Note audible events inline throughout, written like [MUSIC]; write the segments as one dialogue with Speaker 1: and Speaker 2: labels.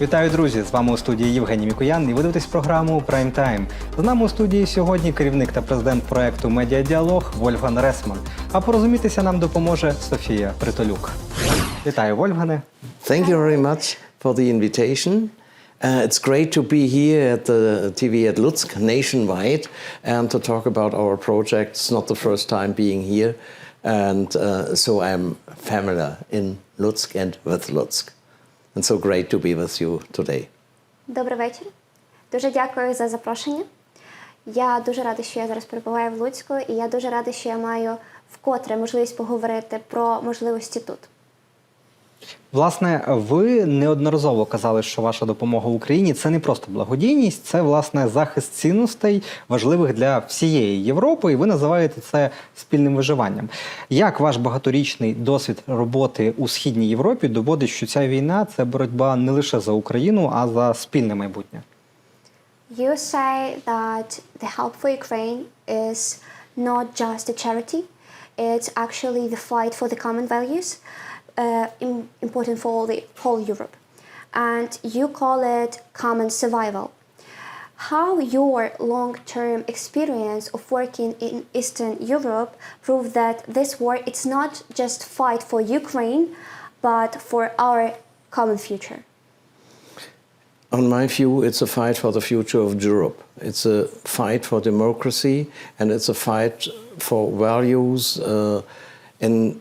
Speaker 1: Вітаю, друзі! З вами у студії Євгеній Мікоян. І ви дивитесь програму Прайм Тайм. З нами у студії сьогодні керівник та президент проекту Медіадіалог Вольфган Ресман. А порозумітися нам допоможе Софія Притолюк. Вітаю, Вольфгане.
Speaker 2: Thank you very much for the invitation. Uh, it's great to be here at the TV at Lutsk nationwide and to talk about our project. It's not the first time being here, and uh, so I'm familiar in Lutsk and with Lutsk. And so great to be with you today.
Speaker 3: Добрий вечір. Дуже дякую за запрошення. Я дуже рада, що я зараз перебуваю в Луцьку, і я дуже рада, що я маю вкотре можливість поговорити про можливості тут.
Speaker 1: Власне, ви неодноразово казали, що ваша допомога Україні це не просто благодійність, це власне захист цінностей, важливих для всієї Європи, і ви називаєте це спільним виживанням. Як ваш багаторічний досвід роботи у східній Європі доводить, що ця війна це боротьба не лише за Україну, а за спільне майбутнє?
Speaker 3: You say that the help for Ukraine is not just a charity, it's actually the fight for the common values, uh, important for the whole Europe. And you call it common survival. How your long-term experience of working in Eastern Europe prove that this war it's not just fight for Ukraine, but for our common future.
Speaker 2: On my view, it's a fight for the future of Europe. It's a fight for democracy and it's a fight for values uh, in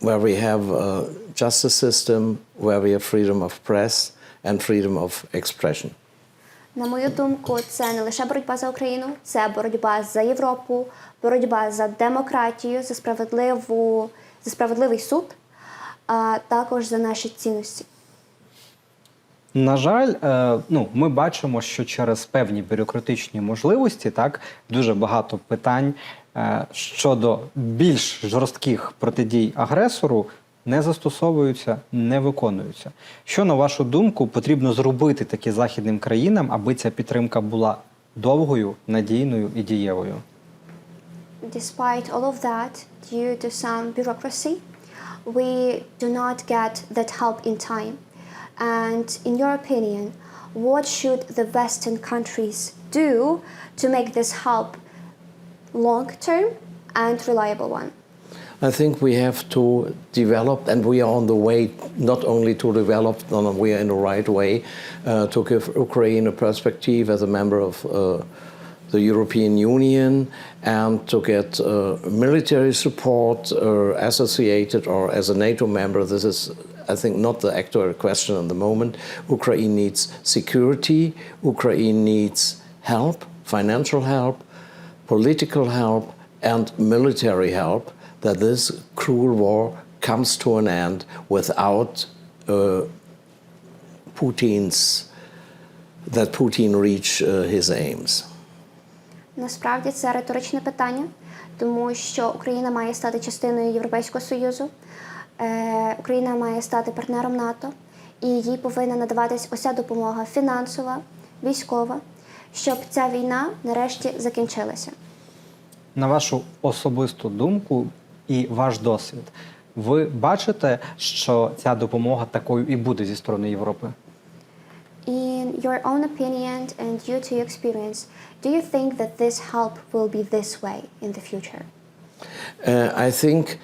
Speaker 2: where we have a justice system, where we have freedom of press and freedom of expression.
Speaker 3: На мою думку, це не лише боротьба за Україну, це боротьба за Європу, боротьба за демократію, за справедливу, за справедливий суд, а також за наші цінності.
Speaker 1: На жаль, е, ну ми бачимо, що через певні бюрократичні можливості так дуже багато питань щодо більш жорстких протидій агресору не застосовуються, не виконуються. Що на вашу думку потрібно зробити таки західним країнам, аби ця підтримка була довгою, надійною і дієвою?
Speaker 3: Despite all of that, due to some bureaucracy, we do not get that help in time. And in your opinion, what should the Western countries do to make this help long term and reliable one?
Speaker 2: I think we have to develop, and we are on the way not only to develop, no, we are in the right way uh, to give Ukraine a perspective as a member of uh, the European Union and to get uh, military support uh, associated or as a NATO member. This is, I think, not the actual question at the moment. Ukraine needs security, Ukraine needs help, financial help, political help, and military help that this cruel war comes to an end without uh, Putin's that Putin reach uh, his aims.
Speaker 3: Насправді це риторичне питання, тому що Україна має стати частиною Європейського Союзу, е, Україна має стати партнером НАТО, і їй повинна надаватись уся допомога фінансова, військова, щоб ця війна нарешті закінчилася.
Speaker 1: На вашу особисту думку і ваш досвід, ви бачите, що ця допомога такою і буде зі сторони Європи?
Speaker 3: In your own opinion and due to your experience, do you think that this help will be this way in the future?
Speaker 2: Uh, I think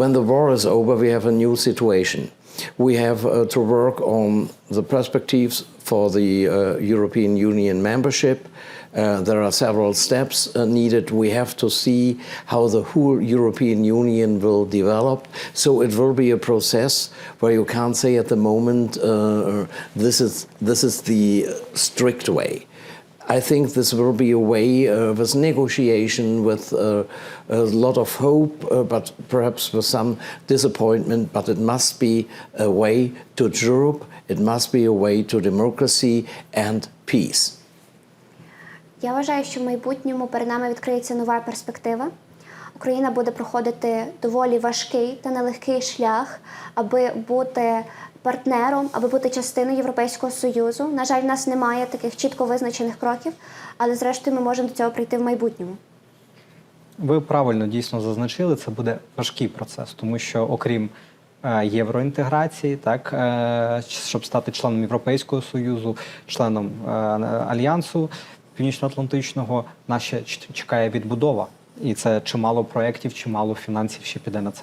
Speaker 2: when the war is over, we have a new situation. We have uh, to work on the perspectives for the uh, European Union membership. Uh, there are several steps uh, needed. We have to see how the whole European Union will develop. So it will be a process where you can't say at the moment uh, this is this is the strict way. I think this will be a way uh, with negotiation, with uh, a lot of hope, uh, but perhaps with some disappointment. But it must be a way to Europe, it must be a way to democracy and peace.
Speaker 3: Я вважаю, що в майбутньому перед нами відкриється нова перспектива. Україна буде проходити доволі важкий та нелегкий шлях, аби бути партнером, аби бути частиною Європейського Союзу. На жаль, в нас немає таких чітко визначених кроків, але зрештою ми можемо до цього прийти в майбутньому.
Speaker 1: Ви правильно дійсно зазначили, це буде важкий процес, тому що окрім євроінтеграції, так е, щоб стати членом Європейського союзу, членом е, альянсу Північно-Атлантичного. Нас ч- чекає відбудова, і це чимало проєктів, чимало фінансів ще піде на це.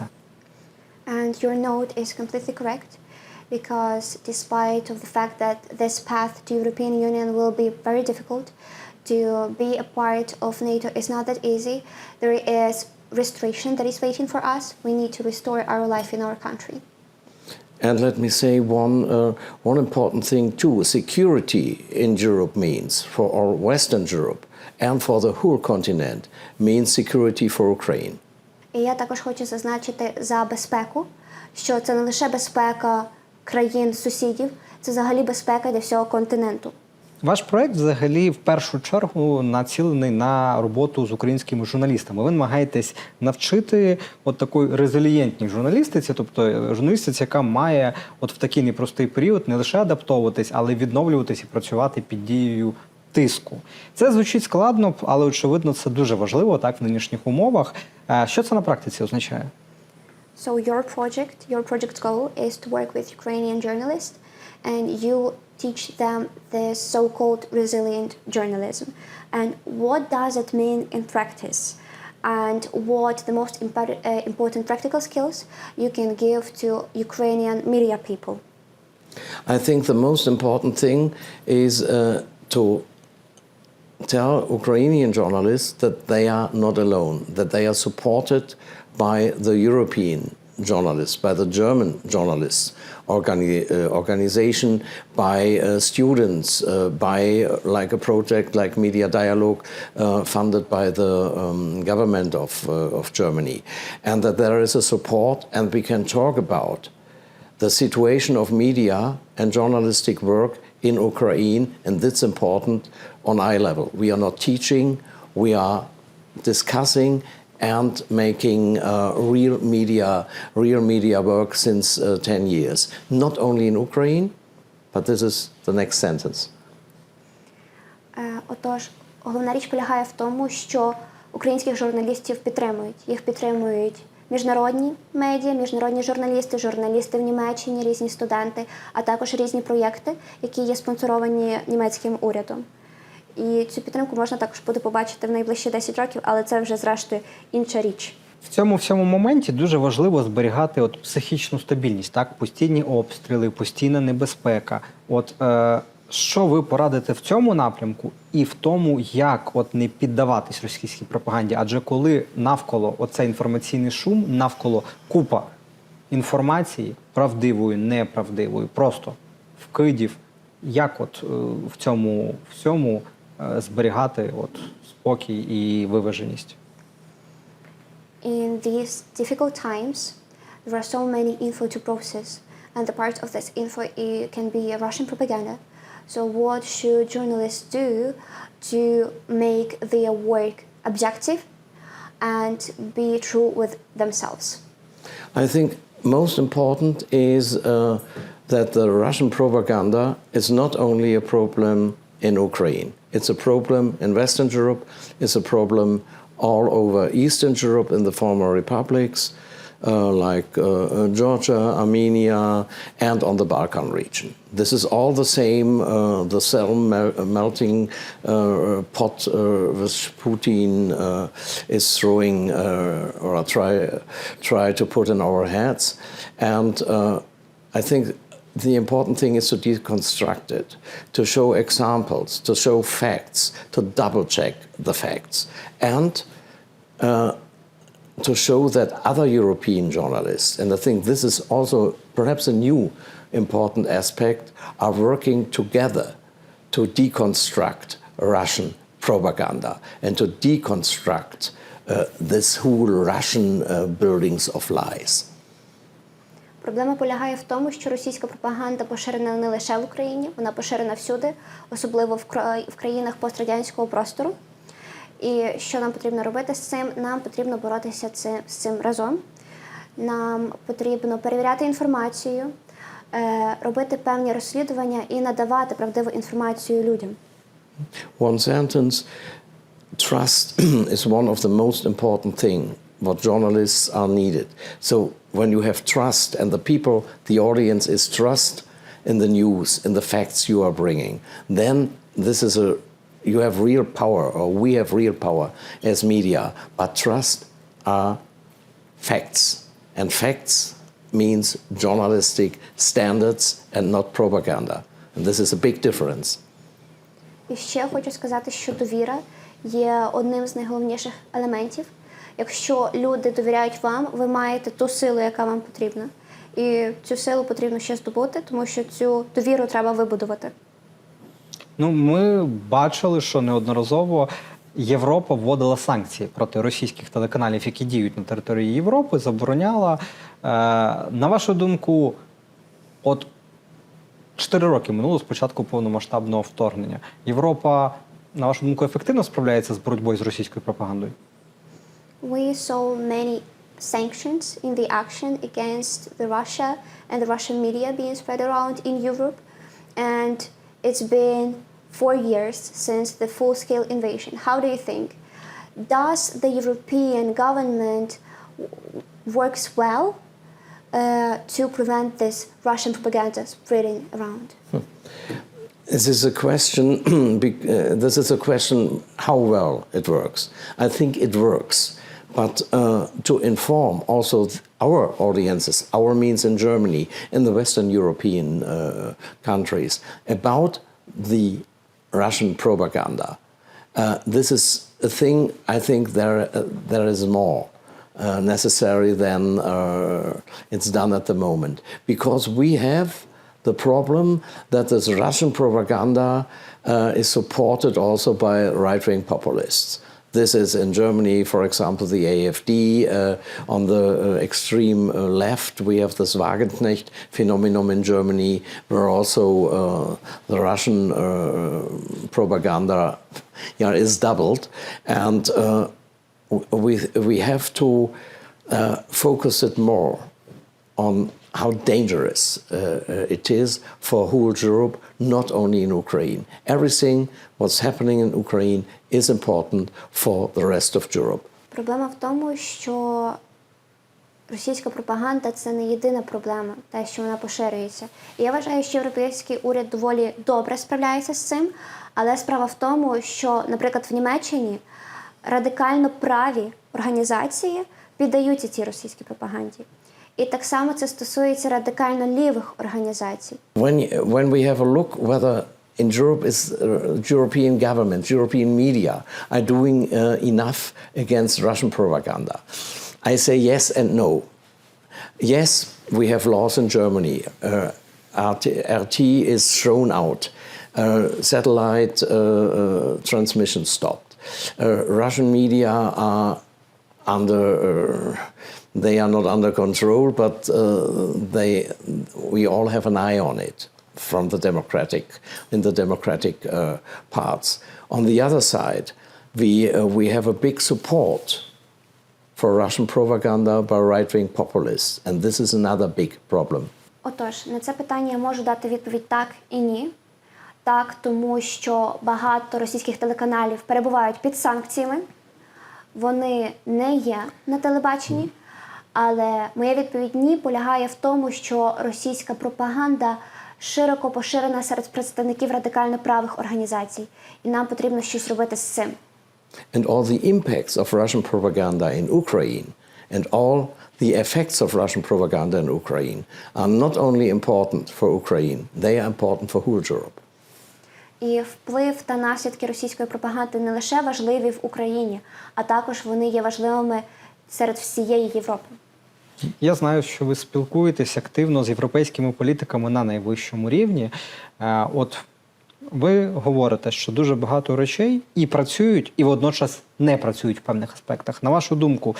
Speaker 3: And your note is completely correct because despite of the fact that this path to European Union will be very difficult, to be a part of NATO is not that easy. There is restriction that is waiting for us. We need to restore our life in our country.
Speaker 2: And let me say one, uh, one important thing too. Security in Europe means, for our Western Europe and for the whole continent, means security for Ukraine.
Speaker 3: І я також хочу зазначити за безпеку, що це не лише безпека країн сусідів, це взагалі безпека для всього континенту.
Speaker 1: Ваш проект взагалі в першу чергу націлений на роботу з українськими журналістами. Ви намагаєтесь навчити от такої резилієнтній журналістиці, тобто журналістиці, яка має от в такий непростий період не лише адаптовуватись, але й відновлюватись і працювати під дією тиску. Це звучить складно, але очевидно, це дуже важливо так в нинішніх умовах. Е, Що це на практиці означає?
Speaker 3: So your project, your project's goal is to work with Ukrainian journalists, and you teach them this so-called resilient journalism. And what does it mean in practice? And what the most uh, important practical skills you can give to Ukrainian media people?
Speaker 2: I think the most important thing is uh, to tell Ukrainian journalists that they are not alone, that they are supported by the European journalists, by the German journalists organi- uh, organization, by uh, students, uh, by like a project like Media Dialogue funded by the um, government of, of Germany, and that there is a support and we can talk about the situation of media and journalistic work in Ukraine, and that's important on eye level. We are not teaching, we are discussing and making uh, real media, real media work since uh, 10 years. Not only in Ukraine, but this is the next sentence.
Speaker 3: Е, Отож, головна річ полягає в тому, що українських журналістів підтримують. Їх підтримують міжнародні медіа, міжнародні журналісти, журналісти в Німеччині, різні студенти, а також різні проєкти, які є спонсоровані німецьким урядом. І цю підтримку можна також буде побачити в найближчі 10 років, але це вже зрештою інша річ.
Speaker 1: В цьому всьому моменті дуже важливо зберігати от психічну стабільність, так постійні обстріли, постійна небезпека. От е, що ви порадите в цьому напрямку і в тому, як от не піддаватись російській пропаганді? Адже коли навколо оцей інформаційний шум, навколо купа інформації, правдивої, неправдивої, просто вкидів, як от е, в цьому всьому зберігати от спокій і виваженість?
Speaker 3: In these difficult times, there are so many info to process, and the part of this info i- can be Russian propaganda. So, what should journalists do to make their work objective and be true with themselves?
Speaker 2: I think most important is uh, that the Russian propaganda is not only a problem in Ukraine. It's a problem in Western Europe. It's a problem all over Eastern Europe in the former republics, uh, like uh, uh, Georgia, Armenia, and on the Balkan region. This is all the same, uh, the cell mel- melting uh, pot uh, which Putin is throwing or try, try to put in our heads. And I think the important thing is to deconstruct it, to show examples, to show facts, to double check the facts, and uh, to show that other European journalists, and I think this is also perhaps a new important aspect, are working together to deconstruct Russian propaganda and to deconstruct uh, this whole Russian uh, buildings of lies.
Speaker 3: Проблема полягає в тому, що російська пропаганда поширена не лише в Україні, вона поширена всюди, особливо в в країнах пострадянського простору. І що нам потрібно робити з цим? Нам потрібно боротися це- з цим разом. Нам потрібно перевіряти інформацію, е, робити певні розслідування і надавати правдиву інформацію людям.
Speaker 2: One sentence trust [CLEARS THROAT] is one of the most important thing what journalists are needed. So when you have trust and the people, the audience is trust in the news, in the facts you are bringing, then this is a you have real power, or we have real power as media. But trust are facts, and facts means journalistic standards and not propaganda. And this is a big difference.
Speaker 3: І ще хочу сказати, що довіра є одним з найголовніших елементів. Якщо люди довіряють вам, ви маєте ту силу, яка вам потрібна. І цю силу потрібно ще здобути, тому що цю довіру треба вибудувати.
Speaker 1: Ну, ми бачили, що неодноразово Європа вводила санкції проти російських телеканалів, які діють на території Європи, забороняла. Е, на вашу думку, от 4 роки минуло з початку повномасштабного вторгнення. Європа, на вашу думку, ефективно справляється з боротьбою з російською пропагандою?
Speaker 3: We saw many sanctions in the action against the Russia and the Russian media being spread around in Europe. And it's been four years since the full scale invasion. How do you think? Does the European government works well uh, to prevent this Russian propaganda spreading around?
Speaker 2: This is a question. [CLEARS THROAT] uh, this is a question how well it works. I think it works, but uh, to inform also our audiences, our means in Germany, in the Western European uh, countries, about the Russian propaganda. Uh, this is a thing. I think there uh, there is more uh, necessary than uh, it's done at the moment because we have the problem that this Russian propaganda is supported also by right wing populists. This is in Germany, for example, the AfD. Uh, on the uh, extreme uh, left, we have this Wagenknecht phenomenon in Germany, where also uh, the Russian propaganda yeah, is doubled. And we, we have to focus it more on how dangerous uh, it is for whole Europe, not only in Ukraine. Everything what's happening in Ukraine is important for the rest of Europe.
Speaker 3: Проблема в тому, що російська пропаганда це не єдина проблема, те, що вона поширюється. І я вважаю, що європейський уряд доволі добре справляється з цим, але справа в тому, що, наприклад, в Німеччині радикально праві організації піддаються цій російській пропаганді. І так само це стосується радикально лівих організацій.
Speaker 2: When, when we have a look whether in Europe is uh, European government, European media are doing uh, enough against Russian propaganda, I say yes and no. Yes, we have laws in Germany. Uh, RT, RT is thrown out. Uh, satellite uh, uh, transmission stopped. Russian media are under they are not under control, but uh, they we all have an eye on it from the democratic in the democratic uh, parts. On the other side, we uh, we have a big support for Russian propaganda by right-wing populists, and this is another big problem.
Speaker 3: Отож, на це питання я можу дати відповідь так і ні. Так, тому що багато російських телеканалів перебувають під санкціями, вони не є на телебаченні. Але моя відповідь ні полягає в тому, що російська пропаганда широко поширена серед представників радикально правих організацій, і нам потрібно щось робити з цим.
Speaker 2: And all the impacts of Russian propaganda in Ukraine and all the effects of Russian propaganda in Ukraine are not only important for Ukraine, they are important for whole Europe.
Speaker 3: І вплив та наслідки російської пропаганди не лише важливі в Україні, а також вони є важливими серед всієї Європи.
Speaker 1: Я знаю, що ви спілкуєтесь активно з європейськими політиками на найвищому рівні. Е, От ви говорите, що дуже багато речей і працюють, і водночас не працюють в певних аспектах. На вашу думку,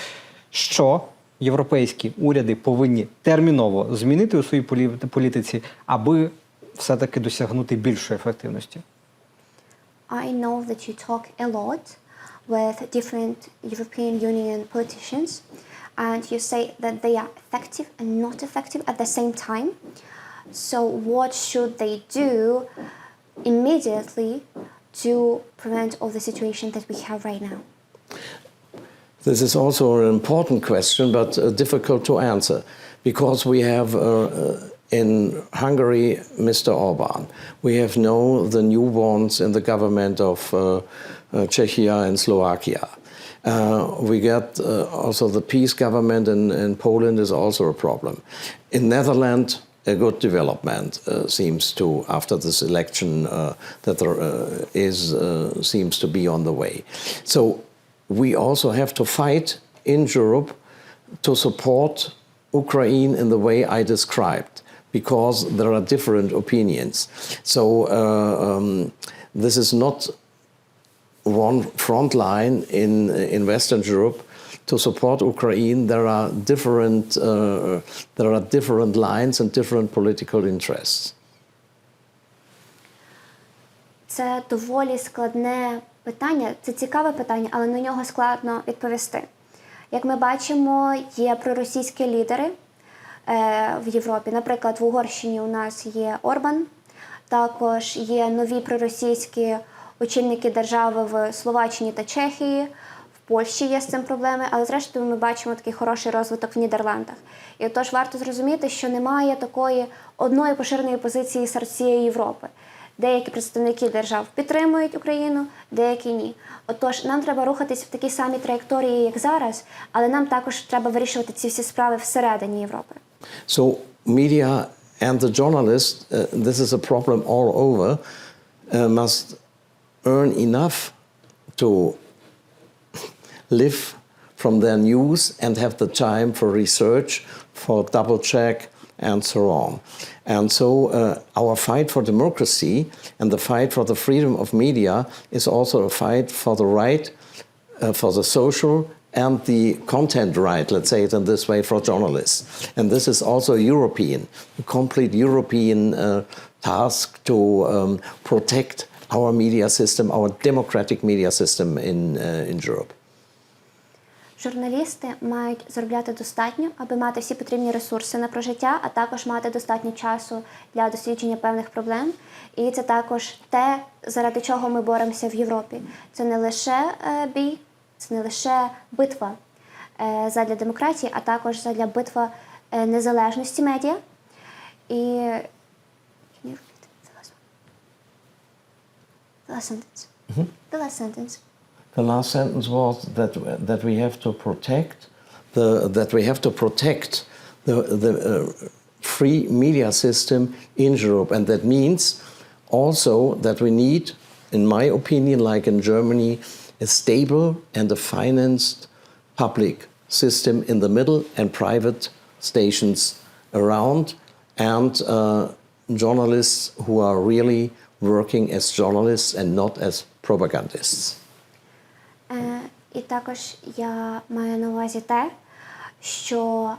Speaker 1: що європейські уряди повинні терміново змінити у своїй політиці, аби все-таки досягнути більшої ефективності?
Speaker 3: I know that you talk a lot with different European Union politicians, and you say that they are effective and not effective at the same time. So, what should they do immediately to prevent all the situation that we have right now?
Speaker 2: This is also an important question, but uh, difficult to answer because we have uh, uh, in Hungary Mr. Orban. We have now the newborns in the government of uh, uh, Czechia and Slovakia. Uh, we get uh, also the peace government in, in Poland is also a problem. In Netherlands, a good development uh, seems to after this election uh, that there uh, is uh, seems to be on the way. So we also have to fight in Europe to support Ukraine in the way I described because there are different opinions. So um, this is not one front line in in Western Europe to support Ukraine. There are different uh, there are different lines and different political interests.
Speaker 3: Це доволі складне питання. Це цікаве питання, але на нього складно відповісти. Як ми бачимо, є проросійські лідери е, в Європі. Наприклад, в Угорщині у нас є Орбан, також є нові проросійські очільники держави в Словаччині та Чехії. В Польщі є з цим проблеми, але зрештою ми бачимо такий хороший розвиток в Нідерландах. І отож варто зрозуміти, що немає такої одної поширеної позиції серед всієї Європи. Деякі представники держав підтримують Україну, деякі ні. Отож, нам треба рухатись в такій самій траєкторії, як зараз, але нам також треба вирішувати ці всі справи всередині Європи.
Speaker 2: So media and the journalists, uh, this is a problem all over, uh, must earn enough to live from their news and have the time for research, for double check, and so on. And so uh, our fight for democracy and the fight for the freedom of media is also a fight for the right, uh, for the social and the content right, let's say it in this way, for journalists. And this is also European, a complete European uh, task to um, protect our media system, our democratic media system in, uh, in Europe.
Speaker 3: Журналісти мають заробляти достатньо, аби мати всі потрібні ресурси на прожиття, а також мати достатньо часу для дослідження певних проблем. І це також те, заради чого ми боремося в Європі. Це не лише е, бій, це не лише битва е, задля демократії, а також задля битва е, незалежності медіа. І last sentence. The last sentence.
Speaker 2: The last sentence was that that we have to protect the that we have to protect the the uh, free media system in Europe, and that means also that we need, in my opinion, like in Germany, a stable and a financed public system in the middle and private stations around, and uh, journalists who are really working as journalists and not as propagandists.
Speaker 3: Е, і також я маю на увазі те, що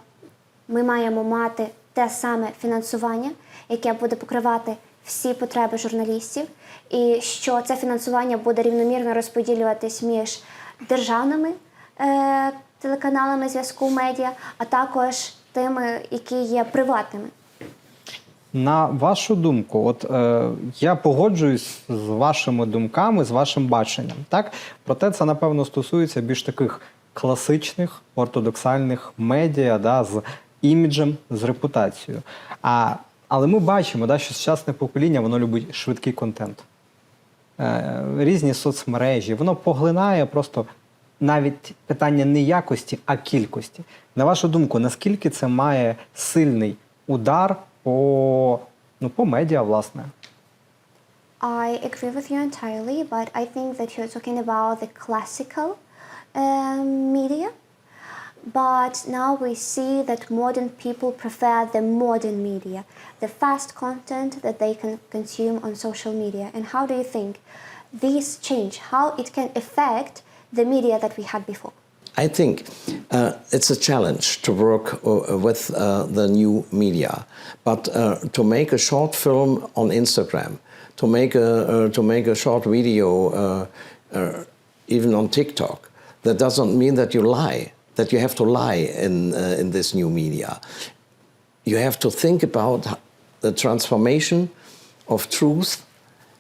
Speaker 3: ми маємо мати те саме фінансування, яке буде покривати всі потреби журналістів, і що це фінансування буде рівномірно розподілюватись між державними е, телеканалами зв'язку медіа, а також тими, які є приватними.
Speaker 1: На вашу думку, от е, я погоджуюсь з вашими думками, з вашим баченням. Так, проте це напевно стосується більш таких класичних ортодоксальних медіа, да, з іміджем, з репутацією. А, але ми бачимо, да, що сучасне покоління воно любить швидкий контент. Е, різні соцмережі, воно поглинає просто навіть питання не якості, а кількості. На вашу думку, наскільки це має сильний удар по, ну, по медіа, власне?
Speaker 3: I agree with you entirely, but I think that you're talking about the classical um, media. But now we see that modern people prefer the modern media, the fast content that they can consume on social media. And how do you think this change, how it can affect the media that we had before?
Speaker 2: I think uh, it's a challenge to work uh, with uh, the new media, but uh, to make a short film on Instagram, to make a uh, to make a short video, uh, even on TikTok, that doesn't mean that you lie. That you have to lie in in this new media. You have to think about the transformation of truth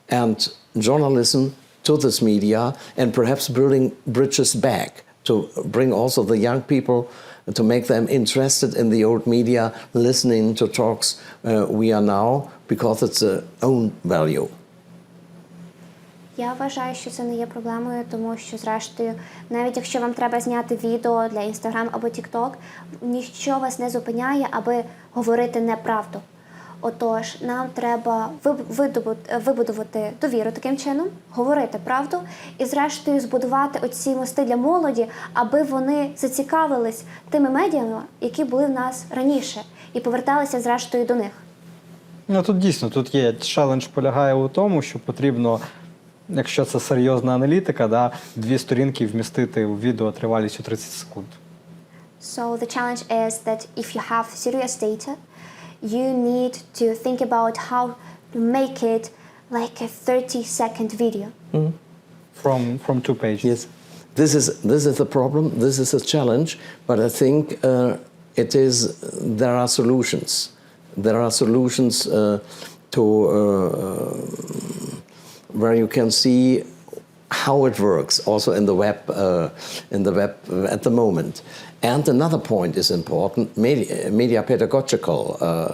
Speaker 2: and journalism to this media, and perhaps building bridges back to bring also the young people, to make them interested in the old media, listening to talks uh, we are now, because it's a own value.
Speaker 3: Я вважаю, що це не є проблемою, тому що, зрештою, навіть якщо вам треба зняти відео для Instagram або TikTok, ніщо вас не зупиняє, аби говорити неправду. Отож, нам треба виб- вибудувати довіру таким чином, говорити правду і, зрештою, збудувати оці мости для молоді, аби вони зацікавились тими медіями, які були в нас раніше, і поверталися зрештою до них.
Speaker 1: Ну тут дійсно тут є челендж полягає у тому, що потрібно, якщо це серйозна аналітика, да, дві сторінки вмістити в відео тривалістю 30 секунд.
Speaker 3: So the challenge is that if you have serious data, you need to think about how to make it like a 30 second video.
Speaker 1: From, from two pages.
Speaker 2: Yes, this is this is the problem. This is a challenge, but I think uh, it is. There are solutions. There are solutions uh, to uh, where you can see how it works, also in the web. Uh, in the web at the moment, and another point is important: media, media pedagogical. Uh,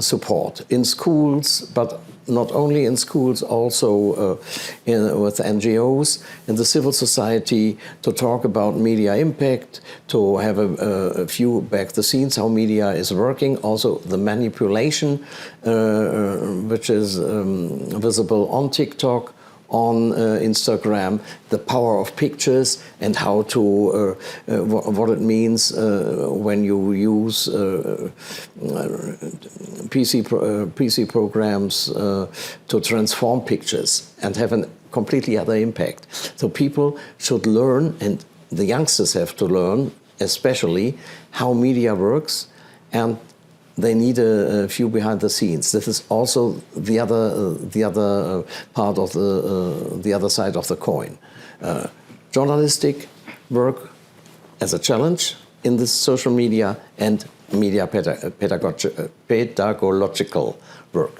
Speaker 2: support in schools, but not only in schools, also uh, in, with NGOs, in the civil society, to talk about media impact, to have a, a few back the scenes, how media is working, also the manipulation, uh, which is um, visible on TikTok, on uh, Instagram, the power of pictures and how to uh, uh, wha- what it means when you use PC pro- PC programs to transform pictures and have a completely other impact. So people should learn, and the youngsters have to learn, especially how media works, and they need a, a few behind the scenes. This is also the other uh, the other uh, part of the uh, the other side of the coin. Uh, journalistic work as a challenge in this social media and media peda- pedagogi- pedagogical work.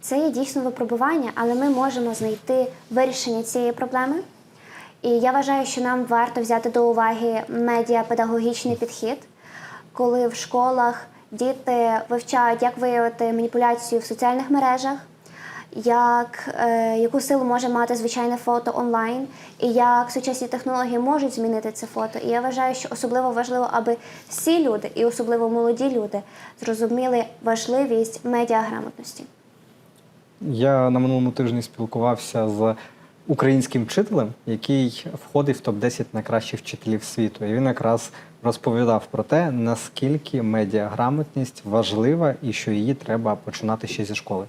Speaker 3: Це є дійсно випробування, але ми можемо знайти вирішення цієї проблеми. І я вважаю, що нам варто взяти до уваги медіапедагогічний підхід, коли в школах діти вивчають, як виявити маніпуляцію в соціальних мережах, як, е, яку силу може мати звичайне фото онлайн, і як сучасні технології можуть змінити це фото. І я вважаю, що особливо важливо, аби всі люди, і особливо молоді люди, зрозуміли важливість медіаграмотності.
Speaker 1: Я на минулому тижні спілкувався з українським вчителем, який входить в топ-10 найкращих вчителів світу. І він якраз розповідав про те, наскільки медіаграмотність важлива і що її треба починати ще зі школи.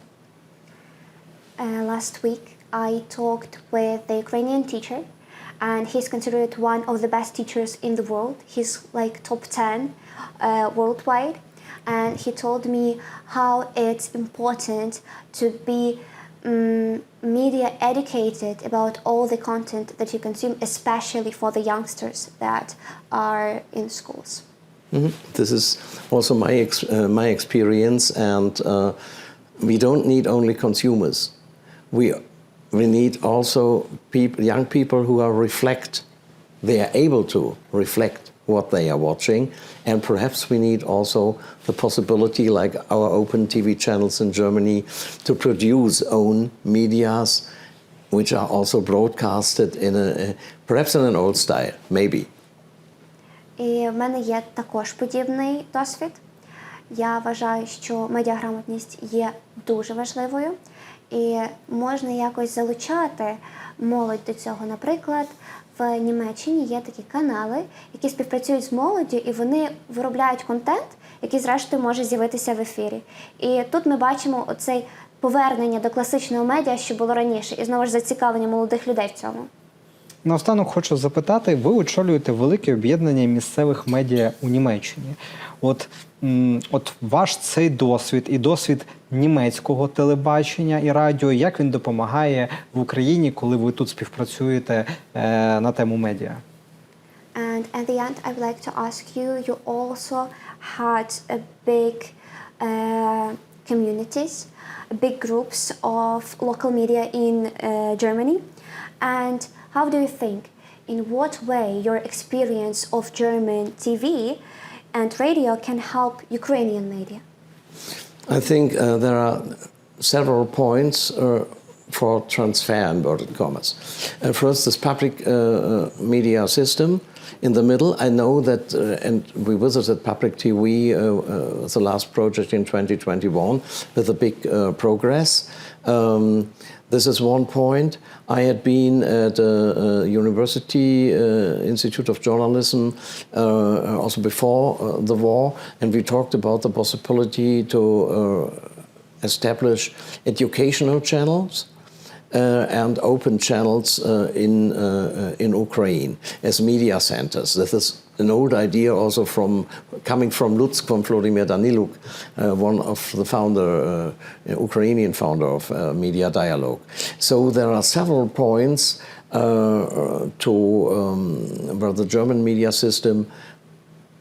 Speaker 3: Uh, last week, I talked with the Ukrainian teacher, and he's considered one of the best teachers in the world. He's like top 10 uh, worldwide. And he told me how it's important to be um, media educated about all the content that you consume, especially for the youngsters that are in schools.
Speaker 2: Mhm. This is also my ex- uh, my experience, and uh, we don't need only consumers. We we need also peop- young people who are reflect. They are able to reflect what they are watching, and perhaps we need also the possibility, like our open TV channels in Germany, to produce own medias, which are also broadcasted in a perhaps in an old style, maybe.
Speaker 3: І в мене є також подібний досвід. Я вважаю, що медіаграмотність є дуже важливою, і можна якось залучати молодь до цього. Наприклад, в Німеччині є такі канали, які співпрацюють з молоддю, і вони виробляють контент, який зрештою може з'явитися в ефірі. І тут ми бачимо оцей повернення до класичного медіа, що було раніше, і знову ж зацікавлення молодих людей в цьому.
Speaker 1: Наостанок хочу запитати: ви очолюєте велике об'єднання місцевих медіа у Німеччині. От, от ваш цей досвід і досвід німецького телебачення і радіо, як він допомагає в Україні, коли ви тут співпрацюєте е, на тему медіа?
Speaker 3: And at the end, I would like to ask you you also had a big uh, communities, big groups of local media in uh, Germany. And how do you think in what way your experience of German TV and radio can help Ukrainian media.
Speaker 2: I think uh, there are several points uh, for transfer in inverted commas. Uh, first, this public uh, uh, media system. In the middle, I know that, uh, and we visited Public TV, the last project in 2021, with a big progress. Um, this is one point. I had been at a, a University uh, Institute of Journalism uh, also before uh, the war, and we talked about the possibility to uh, establish educational channels uh, and open channels uh, in, uh, uh, in Ukraine as media centers. This is an old idea also from coming from Lutsk, from Vladimir Daniluk, uh, one of the founder, uh, Ukrainian founder of uh, Media Dialogue. So there are several points uh, to um, where the German media system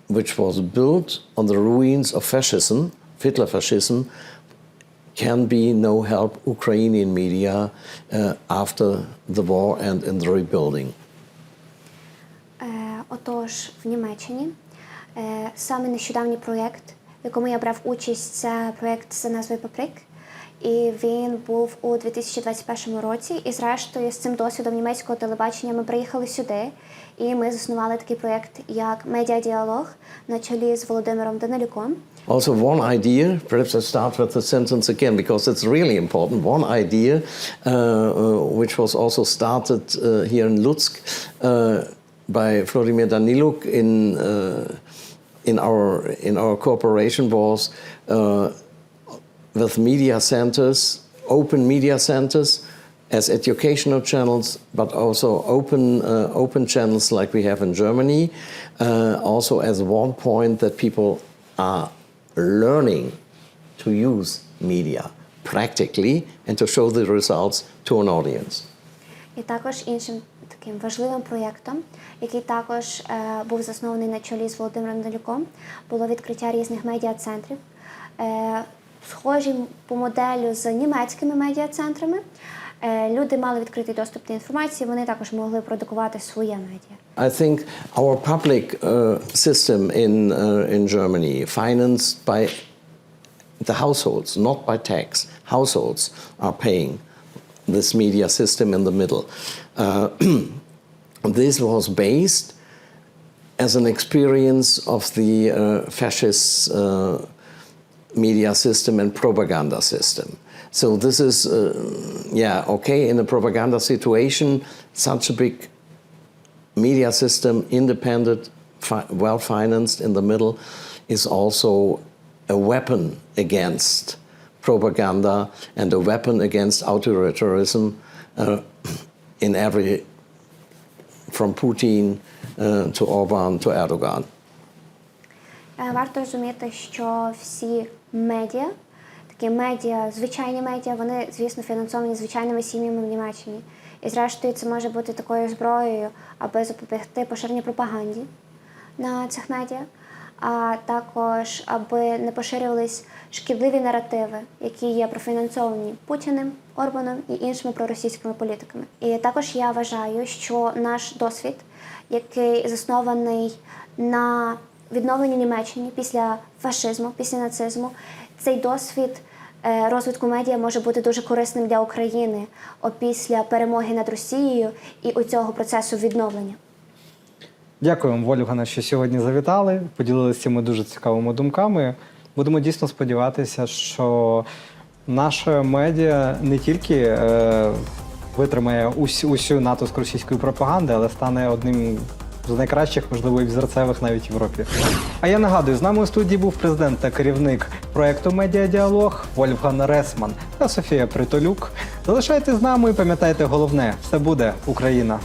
Speaker 2: which was built on the ruins of fascism, Hitler fascism, can be no help Ukrainian media uh, after the war and in the rebuilding.
Speaker 3: Отож, в Німеччині е, саме нещодавній проєкт, в якому я брав участь, це проєкт за назвою Паприк. І він був у 2021 році. І зрештою, з цим досвідом німецького телебачення ми приїхали сюди, і ми заснували такий проєкт, як Медіадіалог на чолі з Володимиром Данилюком.
Speaker 2: Also, one idea, perhaps I start with the sentence again because it's really important. One idea, uh, uh, which was also started uh, here in Lutsk uh, by Vladimir Daniluk in, uh, in, our, in our cooperation, was uh, with media centers, open media centers, as educational channels, but also open uh, open channels like we have in Germany. Uh, also, as one point that people are learning to use media practically and to show the results to an audience.
Speaker 3: І також іншим таким важливим проєктом, який також е, був заснований на чолі з Володимиром Далюком, було відкриття різних медіа-центрів, е, схожі по моделю з німецькими медіа-центрами. Е, люди мали відкритий доступ до інформації, вони також могли продукувати своє медіа.
Speaker 2: I think our public uh, system in, uh, in Germany, financed by the households, not by tax, households are paying this media system in the middle. Uh, [CLEARS THROAT] this was based as an experience of the uh, fascist uh, media system and propaganda system. So this is, uh, yeah, okay, in a propaganda situation, such a big media system, independent, fi- well financed in the middle, is also a weapon against propaganda and a weapon against authoritarianism uh, in every, from Putin uh, to Orban to Erdogan.
Speaker 3: Е, Варто розуміти, що всі медіа, такі медіа, звичайні медіа, вони, звісно, фінансовані звичайними сім'ями в Німеччині. І зрештою це може бути такою зброєю, аби запобігти поширенню пропаганді на цих медіа, а також аби не поширювались шкідливі наративи, які є профінансовані Путіним, Орбаном і іншими проросійськими політиками. І також я вважаю, що наш досвід, який заснований на відновленні Німеччини після фашизму, після нацизму, цей досвід е, розвитку медіа може бути дуже корисним для України опісля перемоги над Росією і у цього процесу відновлення.
Speaker 1: Дякуємо, Вольгане, що сьогодні завітали, поділилися цими дуже цікавими думками. Будемо дійсно сподіватися, що наше медіа не тільки е, витримає усю, усю натиск російської пропаганди, але стане одним з найкращих, можливо, і взірцевих навіть в Європі. А я нагадую, з нами у студії був президент та керівник проекту Медіадіалог Вольфган Ресман та Софія Притолюк. Залишайтесь з нами і пам'ятайте головне: все буде Україна.